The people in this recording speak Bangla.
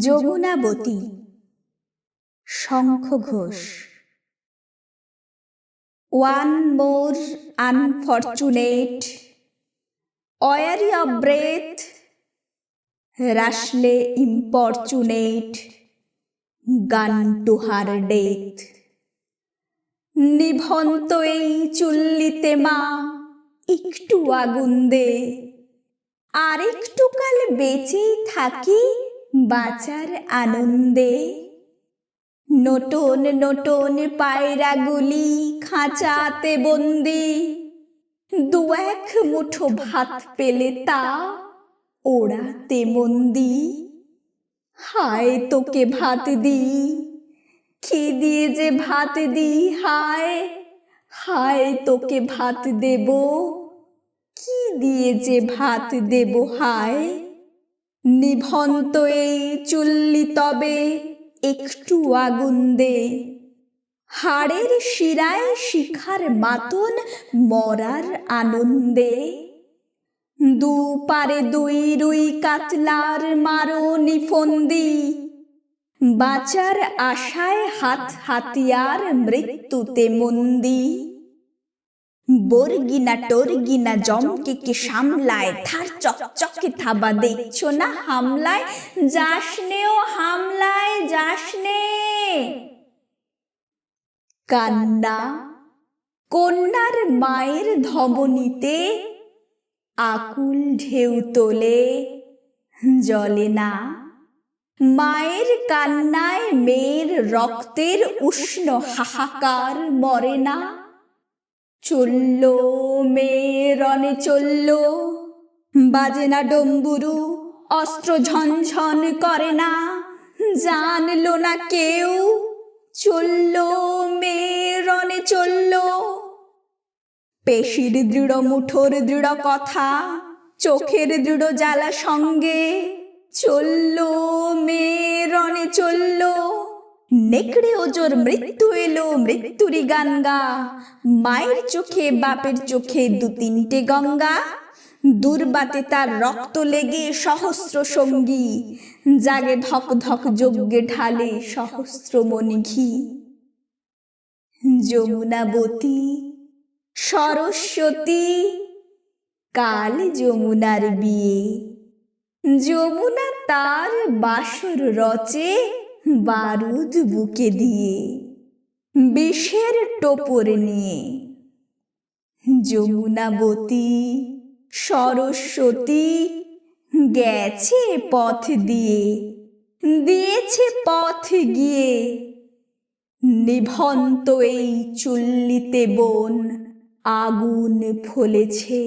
Jamunabati. Shankha Ghosh. One more unfortunate. Weary of breath. Rashly importunate. Gone to her death. নিভন্ত এই চুল্লিতে মা, একটু আগুন দে। আর একটু কাল বেঁচেই থাকি বাঁচার আনন্দে। নটন নটন পায়রাগুলি খাঁচাতে বন্দি। দু এক মুঠো ভাত পেলে তা ওড়াতে মন্দি। হায় তোকে ভাত দি কি দিয়ে যে ভাত দি হায়। হায় তোকে ভাত দেব, কি দিয়ে যে ভাত দেব হায়। নিভন্ত এই চুল্লি তবে একটু আগুন দে। হাড়ের শিরায় শিখার মাতন মরার আনন্দে। দু পারে দুই রুই কাতলার মারো নিফন্দি। বাঁচার আশায় হাত হাতিয়ার মৃত্যুতে মন্দি। বর্গিনা টর্গিনা জমকে কে সামলায় থার চকচকে থাবা দেখছ না হামলায়? যাসনে ও হামলায়, যাসনে। কান্না, কন্যার মায়ের ধমনীতে আকুল ঢেউ তোলে জলে না। মায়ের কান্নায় মেয়ের রক্তের উষ্ণ হাহাকার মরে না। চলল মেয়ে রনে চলল। বাজে না ডম্বুরু, অস্ত্র ঝনঝন করে না। জানলো না কেউ, চলল মেয়ে রনে চলল। পেশির দৃঢ়, মুঠোর দৃঢ় কথা, চোখের দৃঢ় জ্বালা সঙ্গে। চলল মেয়ে রনে চলল। নেকড়ে ওজোর মৃত্যু এলো মৃত্যুরি গান গা মায়ের চোখে, বাপের চোখে দু তিনটে গঙ্গা। দুর্বাতে তার রক্ত লেগে সহস্র সঙ্গী। জাগে ধক ধক যজ্ঞে ঢালে সহস্র মণিঘি। যমুনাবতী সরস্বতী, কাল যমুনার বিয়ে। যমুনা তার বাসর রচে বারুদ বুকে দিয়ে বিষের টোপর নিয়ে। যমুনাবতী সরস্বতী গেছে পথ দিয়ে দিয়েছে পথ গিয়ে। নিভন্ত এই চুল্লিতে বোন আগুন ফলেছে।